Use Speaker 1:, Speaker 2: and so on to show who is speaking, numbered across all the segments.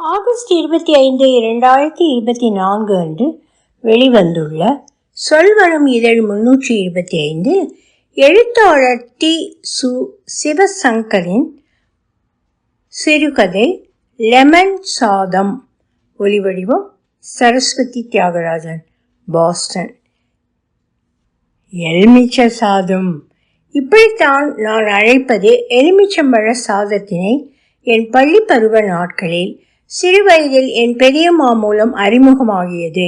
Speaker 1: August இருபத்தி ஐந்து இரண்டாயிரத்தி இருபத்தி நான்கு அன்று வெளிவந்துள்ள சொல்வனம் இதழ் முன்னூற்றி இருபத்தி ஐந்தில் எழுத்தாளர் டி. சு. சிவசங்கரின் சிறுகதை லெமன் சாதம். ஒலிவடிவம் சரஸ்வதி தியாகராஜன் பாஸ்டன். எலுமிச்ச சாதம். இப்படித்தான் நான் அழைப்பது எலுமிச்சம்பழ சாதத்தினை என் பள்ளி பருவ நாட்களில் சிறுவயதில் என் பெரியம்மா மூலம் அறிமுகமாகியது.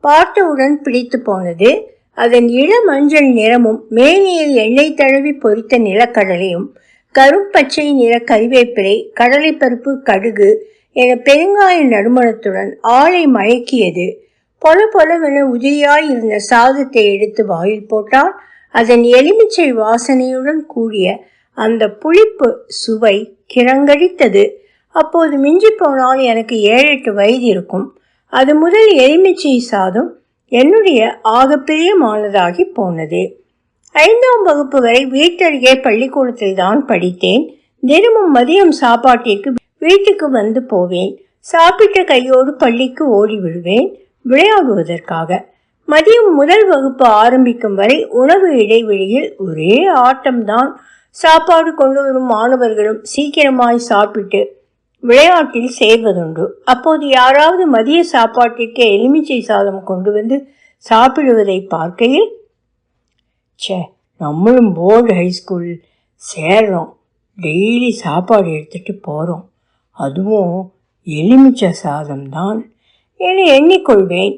Speaker 1: பார்த்தவுடன் பிடித்து போனது. அதன் இள மஞ்சள் நிறமும் மேனியில் எண்ணெய் தழுவி பொரித்த நிலக்கடலையும் கரும்பச்சை நிற கறிவேப்பிலை கடலைப்பருப்பு கடுகு என பெருங்காய நறுமணத்துடன் ஆளை மயக்கியது. பொல பொலவென உதிரியாய் இருந்த சாதத்தை எடுத்து வாயில் போட்டால் அதன் எலுமிச்சை வாசனையுடன் கூடிய அந்த புளிப்பு சுவை கிரங்கடித்தது. அப்போது மிஞ்சி போனால் எனக்கு ஏழு எட்டு வயது இருக்கும். அது முதல் எலுமிச்சை சாதம் என்னுடைய ஆகப்பிரியமானதாகி போனது. ஐந்தாம் வகுப்பு வரை வீட்டருகே பள்ளிக்கூடத்தில் தான் படித்தேன். தினமும் மதியம் சாப்பாட்டிற்கு வீட்டுக்கு வந்து போவேன். சாப்பிட்ட கையோடு பள்ளிக்கு ஓடி விடுவேன் விளையாடுவதற்காக. மதியம் முதல் வகுப்பு ஆரம்பிக்கும் வரை உணவு இடைவெளியில் ஒரே ஆட்டம்தான். சாப்பாடு கொண்டு வரும் மாணவர்களும் சீக்கிரமாய் சாப்பிட்டு விளையாட்டில் சேர்வதுண்டு. அப்போது யாராவது மதிய சாப்பாட்டிற்கு எலுமிச்சை சாதம் கொண்டு வந்து சாப்பிடுவதை பார்க்கையில் ச்சே நம்மளும் போர்டு ஹைஸ்கூல் சேர்றோம். டெய்லி சாப்பாடு எடுத்துட்டு போகிறோம் அதுவும் எலுமிச்சை சாதம் தான் என எண்ணிக்கொள்வேன்.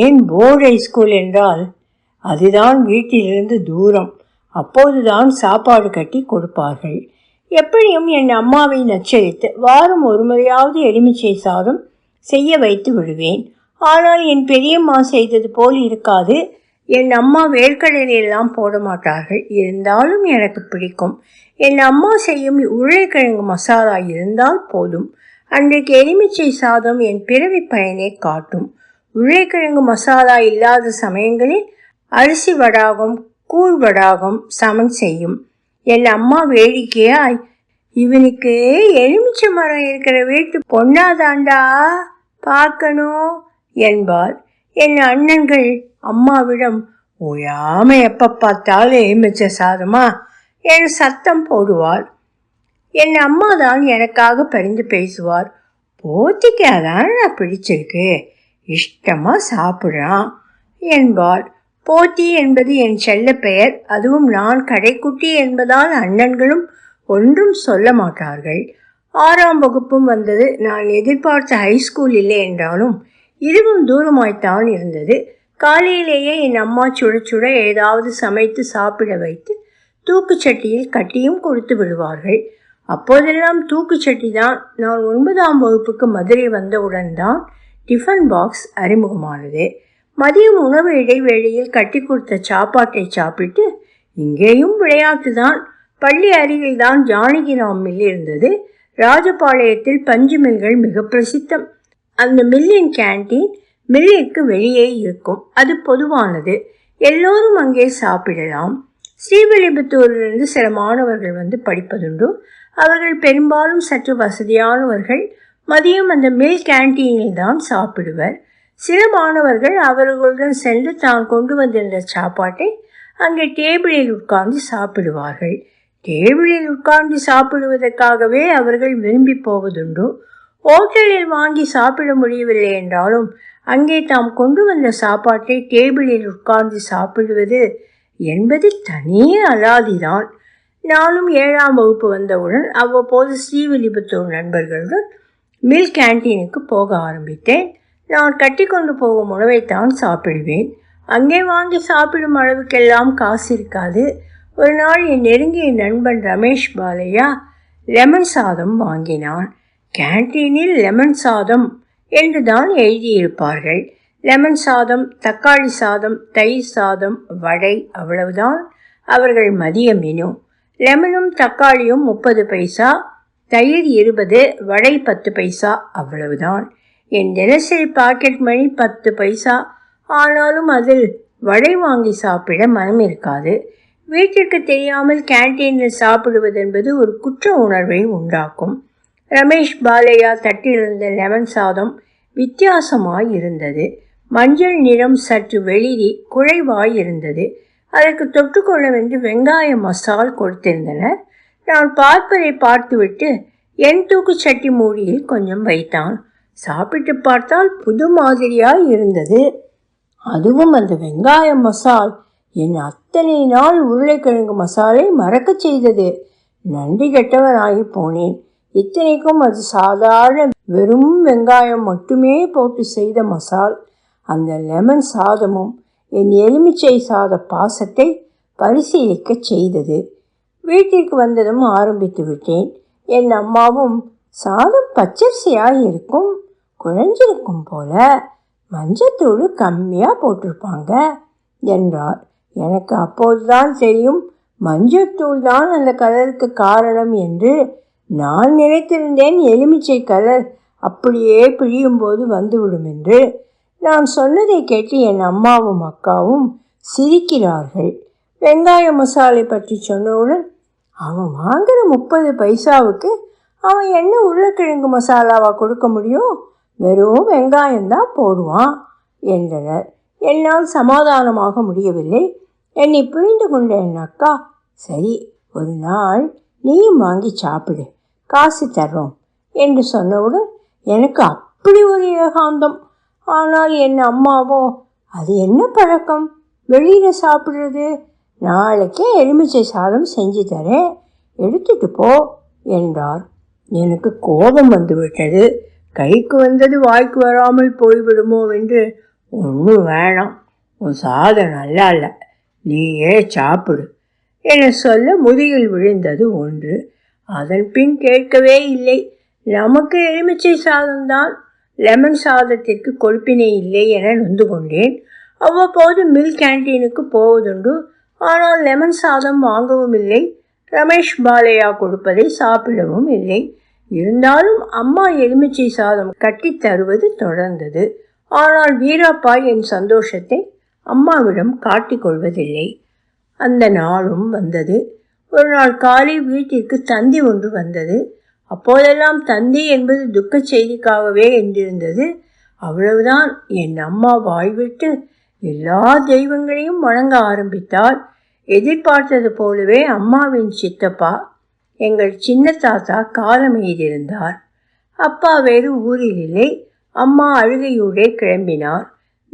Speaker 1: ஏன் போர்டு ஹைஸ்கூல் என்றால் அதுதான் வீட்டிலிருந்து தூரம். அப்போதுதான் சாப்பாடு கட்டி கொடுப்பார்கள். எப்படியும் என் அம்மாவை நச்சரித்து வாரம் ஒரு முறையாவது எலுமிச்சை சாதம் செய்ய வைத்து விடுவேன். ஆனால் என் பெரியம்மா செய்தது போல் இருக்காது. என் அம்மா வேர்க்கடலையெல்லாம் போட மாட்டார்கள். இருந்தாலும் எனக்கு பிடிக்கும். என் அம்மா செய்யும் உருளைக்கிழங்கு மசாலா இருந்தால் போதும். அன்றைக்கு எலுமிச்சை சாதம் என் பிறவி பயனை காட்டும். உருளைக்கிழங்கு மசாலா இல்லாத சமயங்களில் அரிசி வடாகம் கூழ் வடாகம் சமன் செய்யும். என் அம்மா வேடிக்கையாய் இவனுக்கு எலுமிச்சை மரம் இருக்கிற வீட்டு பொண்ணாதாண்டா பார்க்கணும் என்பார் என் அண்ணன்கள் அம்மாவிடம் ஓயாம எப்ப பார்த்தாலும் எலுமிச்சை சாதமா? என் சத்தம் போடுவார் என் அம்மா தான் எனக்காக பரிந்து பேசுவார். போத்திக்கு அதான் நான் பிடிச்சிருக்கு? இஷ்டமா சாப்பிட்றான் என்பார் போத்தி என்பது என் செல்ல பெயர். அதுவும் நான் கடைக்குட்டி என்பதால் அண்ணன்களும் ஒன்றும் சொல்ல மாட்டார்கள். ஆறாம் வகுப்பும் வந்தது. நான் எதிர்பார்த்த ஹைஸ்கூல் இல்லை என்றாலும் இதுவும் தூரமாய்த்தான் இருந்தது. காலையிலேயே என் அம்மா சுட சுட ஏதாவது சமைத்து சாப்பிட வைத்து தூக்குச்சட்டியில் கட்டியும் கொடுத்து விடுவார்கள். அப்போதெல்லாம் தூக்குச்சட்டி தான். நான் ஒன்பதாம் வகுப்புக்கு மதுரை வந்தவுடன் தான் டிஃபன் பாக்ஸ் அறிமுகமானது. மதியம் உணவு இடைவேளையில் கட்டி கொடுத்த சாப்பாட்டை சாப்பிட்டு இங்கேயும் விளையாட்டு தான் பள்ளி அருகில்தான் ஜானகிராம் மில் இருந்தது. ராஜபாளையத்தில் பஞ்சு மில்கள் மிக பிரசித்தம். அந்த மில்லின் கேன்டீன் மில்லிற்கு வெளியே இருக்கும். அது பொதுவானது. எல்லோரும் அங்கே சாப்பிடலாம். ஸ்ரீவில்லிபுத்தூரிலிருந்து சில மாணவர்கள் வந்து படிப்பதுண்டு. அவர்கள் பெரும்பாலும் சற்று வசதியானவர்கள். மதியம் அந்த மில் கேன்டீனில் தான் சாப்பிடுவர். சில மாணவர்கள் அவர்களுடன் சென்று தான் கொண்டு வந்திருந்த சாப்பாட்டை அங்கே டேபிளில் உட்கார்ந்து சாப்பிடுவார்கள். டேபிளில் உட்கார்ந்து சாப்பிடுவதற்காகவே அவர்கள் விரும்பி போவதுண்டு. ஹோட்டலில் வாங்கி சாப்பிட முடியவில்லை என்றாலும் அங்கே தாம் கொண்டு வந்த சாப்பாட்டை டேபிளில் உட்கார்ந்து சாப்பிடுவது என்பது தனியே அலாதிதான். நானும் ஏழாம் வகுப்பு வந்தவுடன் அவ்வப்போது ஸ்ரீவில்லிபுத்தூர் நண்பர்களுடன் மில் கேன்டீனுக்கு போக ஆரம்பித்தேன். நான் கட்டி கொண்டு போகும் உணவைத்தான் சாப்பிடுவேன். அங்கே வாங்கி சாப்பிடும் அளவுக்கெல்லாம் காசு இருக்காது. ஒரு நாள் என் நெருங்கிய நண்பன் ரமேஷ் பாலையா லெமன் சாதம் வாங்கினான். கேன்டீனில் லெமன் சாதம் என்று தான் எழுதியிருப்பார்கள். லெமன் சாதம் தக்காளி சாதம் தயிர் சாதம் வடை அவ்வளவுதான் அவர்கள் மதிய மெனு. லெமனும் தக்காளியும் முப்பது பைசா தயிர் இருபது வடை பத்து பைசா அவ்வளவுதான். என் தினசரி பாக்கெட் மணி பத்து பைசா. ஆனாலும் அதில் வடை வாங்கி சாப்பிட மனம் இருக்காது. வீட்டிற்கு தெரியாமல் கேன்டீனில் சாப்பிடுவதென்பது ஒரு குற்ற உணர்வை உண்டாக்கும். ரமேஷ் பாலையா தட்டிலிருந்த லெமன் சாதம் வித்தியாசமாய் இருந்தது. மஞ்சள் நிறம் சற்று வெளிரி குழைவாய் இருந்தது. அதற்கு தொட்டுக்கொள்ளவென்று வெங்காய மசால் கொடுத்திருந்தனர். நான் பார்ப்பதை பார்த்துவிட்டு என் தூக்குச்சட்டி மூடியில் கொஞ்சம் வைத்தான். சாப்பிட்டு பார்த்தால் புது மாதிரியாய் இருந்தது. அதுவும் அந்த வெங்காய மசால். என் அத்தனை நாள் உருளைக்கிழங்கு மசாலை மறக்கச் செய்தது. நன்றி கெட்டவனாகி போனேன். இத்தனைக்கும் அது சாதாரண வெறும் வெங்காயம் மட்டுமே போட்டு செய்த மசால். அந்த லெமன் சாதமும் என் எலுமிச்சை சாத பாசத்தை பரிசீலிக்கச் செய்தது. வீட்டிற்கு வந்ததும் ஆரம்பித்து விட்டேன். என் அம்மாவும் சாதம் பச்சரிசியாக இருக்கும். குழஞ்சிருக்கும் போல மஞ்சத்தூள் கம்மியாக போட்டிருப்பாங்க என்றார். எனக்கு அப்போதுதான் தெரியும் மஞ்சத்தூள் தான் அந்த கலருக்கு காரணம் என்று நான் நினைத்திருந்தேன். எலுமிச்சை கலர் அப்படியே பிழியும் போது வந்துவிடும் என்று நான் சொன்னதை கேட்டு என் அம்மாவும் அக்காவும் சிரிக்கிறார்கள். வெங்காய மசாலை பற்றி சொன்னவுடன் அவன் வாங்குற முப்பது பைசாவுக்கு அவன் என்ன உருளைக்கிழங்கு மசாலாவாக கொடுக்க முடியும்? வெறும் வெங்காயம்தான் போடுவான் என்றனர். என்னால் சமாதானமாக முடியவில்லை. என்னை புரிந்து கொண்ட என் அக்கா சரி ஒரு நாள் நீயும் வாங்கி சாப்பிடு காசு தர்றோம் என்று சொன்னவுடன் எனக்கு அப்படி ஒரு ஏகாந்தம். ஆனால் என் அம்மாவோ அது என்ன பழக்கம்? வெளியில் சாப்பிட்றது. நாளைக்கே எலுமிச்சை சாதம் செஞ்சு தரேன் எடுத்துட்டு போ என்றார். எனக்கு கோபம் வந்துவிட்டது. கைக்கு வந்தது வாய்க்கு வராமல் போய்விடுமோ என்று ஒன்றும் வேணாம். உன் சாதம் நல்லா இல்லை. நீயே சாப்பிடு. என சொல்ல முதுகில் விழுந்தது ஒன்று. அதன் பின் கேட்கவே இல்லை. நமக்கு எலுமிச்சை சாதம்தான். லெமன் சாதத்திற்கு கொழுப்பினை இல்லை என நொந்து கொண்டேன். அவ்வப்போது மில் கேன்டீனுக்கு போவதுண்டு. ஆனால் லெமன் சாதம் வாங்கவும் இல்லை. ரமேஷ் பாலையா கொடுப்பதை சாப்பிடவும் இல்லை. இருந்தாலும் அம்மா எலுமிச்சை சாதம் கட்டி தருவது தொடர்ந்தது. ஆனால் வீராப்பா என் சந்தோஷத்தை அம்மாவிடம் காட்டிக்கொள்வதில்லை அந்த நாளும் வந்தது. ஒரு நாள் காலை வீட்டிற்கு தந்தி ஒன்று வந்தது. அப்போதெல்லாம் தந்தி என்பது துக்க செய்திக்காகவே என்றிருந்தது. அவ்வளவுதான். என் அம்மா வாய்விட்டு எல்லா தெய்வங்களையும் வணங்க ஆரம்பித்தால் எதிர்பார்த்தது போலவே அம்மாவின் சித்தப்பா எங்கள் சின்ன தாத்தா காலம் எய்திருந்தார் அப்பா வேறு ஊரில் இல்லை. அம்மா அழுகையோடே கிளம்பினார்.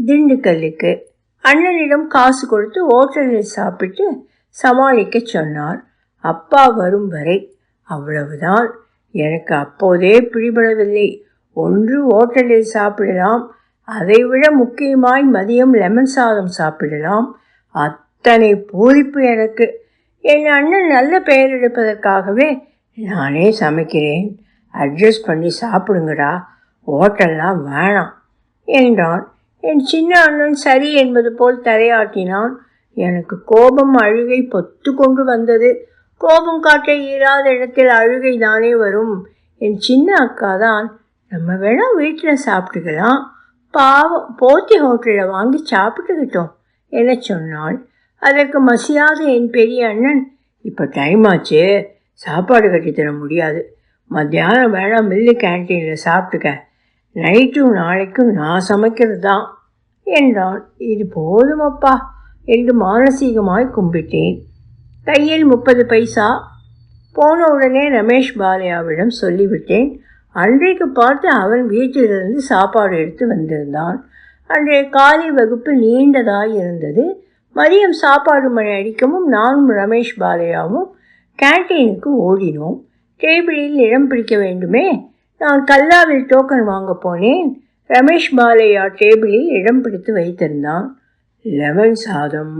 Speaker 1: திண்டுக்கல்லுக்கு அண்ணனிடம் காசு கொடுத்து ஓட்டலில் சாப்பிட்டு சமாளிக்க சொன்னார். அப்பா வரும் வரை அவ்வளவுதான். எனக்கு அப்போதே பிடிபடவில்லை. ஒன்று ஓட்டலில் சாப்பிடலாம். அதைவிட முக்கியமாய் மதியம் லெமன் சாதம் சாப்பிடலாம். அத்தனை பூரிப்பு எனக்கு. என் அண்ணன் நல்ல பெயர் எடுப்பதற்காகவே நானே சமைக்கிறேன். அட்ஜஸ்ட் பண்ணி சாப்பிடுங்கடா. ஹோட்டல்லாம் வேணாம் என்றான். என் சின்ன அண்ணன் சரி என்பது போல் தலையாட்டினான் எனக்கு கோபம் அழுகை பொத்து கொண்டு வந்தது. கோபம் காட்ட இயலாத இடத்தில் அழுகை தானே வரும். என் சின்ன அக்கா தான் நம்ம வேணா வீட்டில் சாப்பிட்டுக்கலாம். பாவம் போத்தி ஹோட்டலில் வாங்கி சாப்பிட்டுக்கிட்டோம் என சொன்னாள். அதற்கு மசியாத என் பெரிய அண்ணன் இப்போ டைம் ஆச்சு சாப்பாடு கட்டித்தர முடியாது. மத்தியானம் வேணாம் மில்லு கேன்டீனில் சாப்பிட்டுக்க. நைட்டும் நாளைக்கும் நான் சமைக்கிறது தான் என்றான். இது போதுமப்பா என்று மானசீகமாய் கும்பிட்டேன். கையில் முப்பது பைசா. போன உடனே ரமேஷ் பாலையாவிடம் சொல்லிவிட்டேன். அன்றைக்கு பார்த்து அவன் வீட்டிலிருந்து சாப்பாடு எடுத்து வந்திருந்தான். அன்றைய காலை வகுப்பு நீண்டதாய் இருந்தது. மதியம் சாப்பாடு மணி அடிக்கவும் நானும் ரமேஷ் பாலையாவும் கேன்டீனுக்கு ஓடினோம். டேபிளில் இடம் பிடிக்க வேண்டுமே நான் கல்லாவில் டோக்கன் வாங்க போனேன். ரமேஷ் பாலையா டேபிளில் இடம் பிடித்து வைத்திருந்தான். லெமன் சாதம்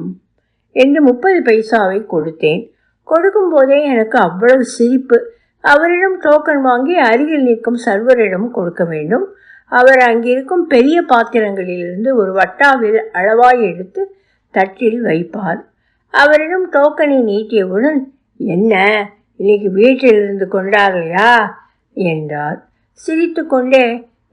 Speaker 1: என்று முப்பது பைசாவை கொடுத்தேன். கொடுக்கும் போதே எனக்கு அவ்வளவு சிரிப்பு. அவரிடம் டோக்கன் வாங்கி அருகில் நிற்கும் சர்வரிடம் கொடுக்க வேண்டும். அவர் அங்கிருக்கும் பெரிய பாத்திரங்களிலிருந்து ஒரு வட்டாவில் அளவாய் எடுத்து தட்டில் வைப்பார் அவரிடம் டோக்கனை நீட்டியவுடன் என்ன இன்னைக்கு வீட்டில் இருந்து கொண்டாடலையா என்றார் சிரித்து கொண்டே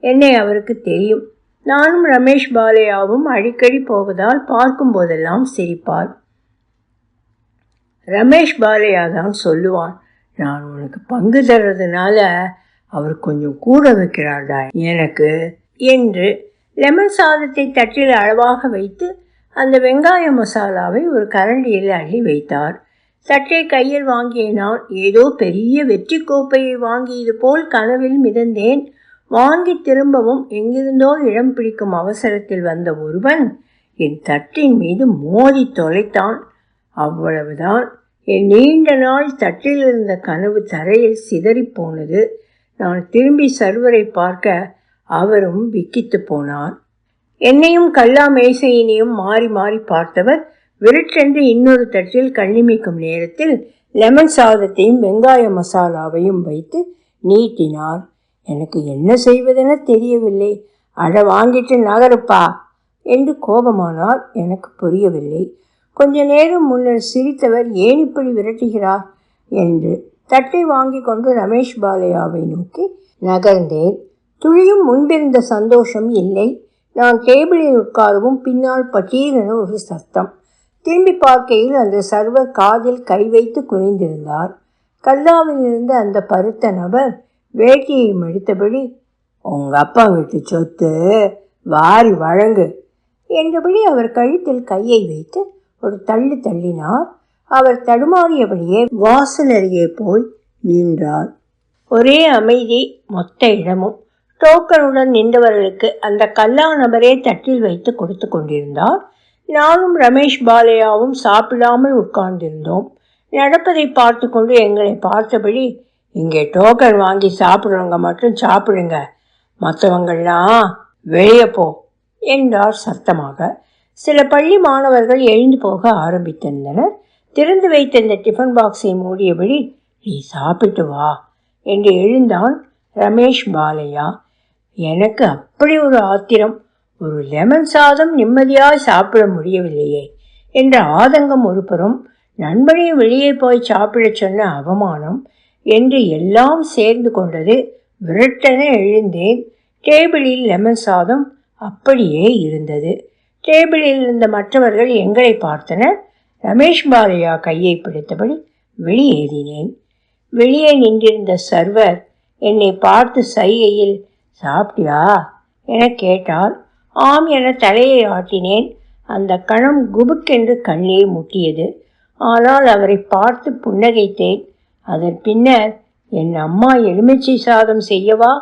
Speaker 1: என்னை அவருக்கு தெரியும். நானும் ரமேஷ் பாலையாவும் அடிக்கடி போவதால் பார்க்கும் போதெல்லாம் சிரிப்பார் ரமேஷ் பாலையா தான் சொல்லுவான் நான் உனக்கு பங்கு தர்றதுனால அவர் கொஞ்சம் கூட வைக்கிறார்டா எனக்கு என்று லெமன் சாதத்தை தட்டில் அளவாக வைத்து அந்த வெங்காய மசாலாவை ஒரு கரண்டியில் அள்ளி வைத்தார். தட்டை கையில் வாங்கிய நான் ஏதோ பெரிய வெற்றி கோப்பையை வாங்கியது போல் கனவில் மிதந்தேன். வாங்கி திரும்பவும் எங்கிருந்தோ இடம் பிடிக்கும் அவசரத்தில் வந்த ஒருவன் என் தட்டின் மீது மோதி தொலைத்தான். அவ்வளவுதான். என் நீண்ட நாள் தட்டில் இருந்த கனவு தரையில் சிதறிப்போனது நான் திரும்பி சர்வரை பார்க்க அவரும் விக்கித்து போனார். என்னையும் கல்லா மேசையினையும் மாறி மாறி பார்த்தவர் விருட்டென்று இன்னொரு தட்டில் கண்ணிமிக்கும் நேரத்தில் லெமன் சாதத்தையும் வெங்காய மசாலாவையும் வைத்து நீட்டினார். எனக்கு என்ன செய்வதென தெரியவில்லை. அட வாங்கிட்டு நகருப்பா என்று கோபமானார் எனக்கு புரியவில்லை. கொஞ்ச நேரம் முன்னர் சிரித்தவர் ஏன் இப்படி விரட்டுகிறார் என்று தட்டை வாங்கி கொண்டு ரமேஷ் பாலையாவை நோக்கி நகர்ந்தேன். துளியும் முன்பிருந்த சந்தோஷம் இல்லை. நான் டேபிளில் உட்காரவும் பின்னால் பட்டீரென ஒரு சத்தம். திரும்பி பார்க்கையில் அந்த சர்வர் காதில் கை வைத்து குனிந்திருந்தார். கல்லாவில் இருந்த அந்த பருத்த நபர் வேட்டியை மடித்தபடி உங்கள் அப்பா வீட்டு சொத்து வாரி வழங்கு என்றபடி அவர் கழுத்தில் கையை வைத்து ஒரு தள்ளு தள்ளினார். அவர் தடுமாறியபடியே வாசல் அருகே போய் நின்றார். ஒரே அமைதி மொத்த இடமும். டோக்கனுடன் நின்றவர்களுக்கு அந்த கல்லா நபரே தட்டில் வைத்து கொடுத்து கொண்டிருந்தார். நானும் ரமேஷ் பாலையாவும் சாப்பிடாமல் உட்கார்ந்திருந்தோம். நடப்பதை பார்த்து கொண்டு எங்களை பார்த்தபடி இங்கே டோக்கன் வாங்கி சாப்பிட்றவங்க மட்டும் சாப்பிடுங்க. மற்றவங்கள்லாம் வெளியே போ என்றார் சத்தமாக. சில பள்ளி மாணவர்கள் எழுந்து போக ஆரம்பித்திருந்தனர் திறந்து வைத்த இந்த டிஃபன் பாக்ஸை மூடியபடி நீ சாப்பிட்டு வா என்று எழுந்தான் ரமேஷ் பாலையா. எனக்கு அப்படி ஒரு ஆத்திரம். ஒரு லெமன் சாதம் நிம்மதியாய் சாப்பிட முடியவில்லையே என்ற ஆதங்கம் ஒரு புறம் நண்பனையும் வெளியே போய் சாப்பிடச் சொன்ன அவமானம் என்று எல்லாம் சேர்ந்து கொண்டது விரட்டென எழுந்தேன். டேபிளில் லெமன் சாதம் அப்படியே இருந்தது. டேபிளில் இருந்த மற்றவர்கள் எங்களை பார்த்தனர். ரமேஷ் பாலையா கையை பிடித்தபடி வெளியேறினேன். வெளியே நின்றிருந்த சர்வர் என்னை பார்த்து சைகையில் சாப்பிட்டியா? என கேட்டால் ஆம் என தலையை ஆட்டினேன். அந்த கணம் குபுக்கென்று கண்ணீர் முட்டியது. ஆனால் அவரை பார்த்து புன்னகைத்தேன். அதன் பின்னர் என் அம்மா எலுமிச்சை சாதம் செய்யவா?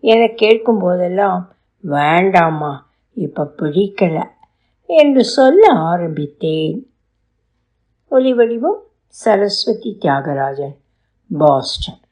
Speaker 1: என கேட்கும் போதெல்லாம் வேண்டாம்மா இப்ப பிடிக்கல என்று சொல்ல ஆரம்பித்தேன். ஒலிவடிவம் சரஸ்வதி தியாகராஜன் பாஸ்டன்.